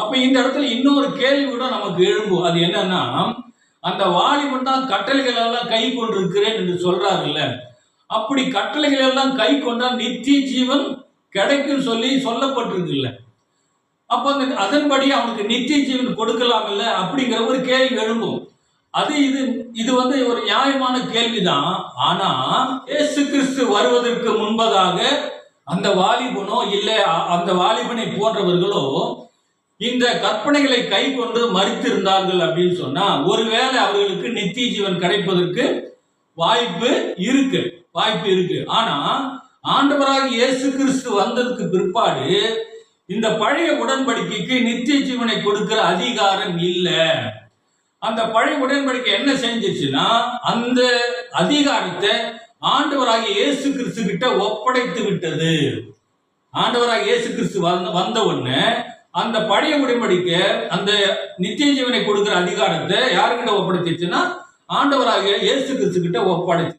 அப்ப இந்த இடத்துல இன்னொரு கேள்வி கூட நமக்கு எழும்பும். அது என்னன்னா அந்த வாலிபன் தான் கட்டளைகள் எல்லாம் கை கொண்டிருக்கிறேன் என்று சொல்றாருல்ல. அப்படி கட்டளைகள் எல்லாம் கை கொண்டால் நித்திய ஜீவன் கிடைக்கும் சொல்லி சொல்லப்பட்டிருக்குல்ல. அப்ப அந்த அதன்படி அவனுக்கு நித்திய ஜீவன் கொடுக்கலாம் இல்ல அப்படிங்கிற ஒரு கேள்வி எழும்பும். அது இது இது வந்து ஒரு நியாயமான கேள்விதான். ஆனா ஏசு கிறிஸ்து வருவதற்கு முன்பதாக அந்த வாலிபனோ இல்லை அந்த வாலிபனை போன்றவர்களோ இந்த கற்பனைகளை கை கொண்டு மறித்திருந்தார்கள் அப்படின்னு சொன்னா ஒருவேளை அவர்களுக்கு நித்திய ஜீவன் கிடைப்பதற்கு வாய்ப்பு இருக்கு வாய்ப்பு இருக்கு. ஆனா ஆண்டவராக இயேசு கிறிஸ்து வந்ததுக்கு பிற்பாடு இந்த பழைய உடன்படிக்கைக்கு நித்திய ஜீவனை கொடுக்கிற அதிகாரம் இல்லை. அந்த பழைய உடன்படிக்கை என்ன செஞ்சிச்சுன்னா அந்த அதிகாரத்தை ஆண்டவராகிய இயேசு கிறிஸ்து கிட்ட ஒப்படைத்து விட்டது. ஆண்டவராக இயேசு கிறிஸ்து வந்த வந்த உடனே அந்த பழைய உடன்படிக்கை அந்த நித்திய ஜீவனை கொடுக்கிற அதிகாரத்தை யாருக்கிட்ட ஒப்படைச்சிச்சுன்னா ஆண்டவராகிய இயேசு கிறிஸ்து கிட்ட ஒப்படைச்சு.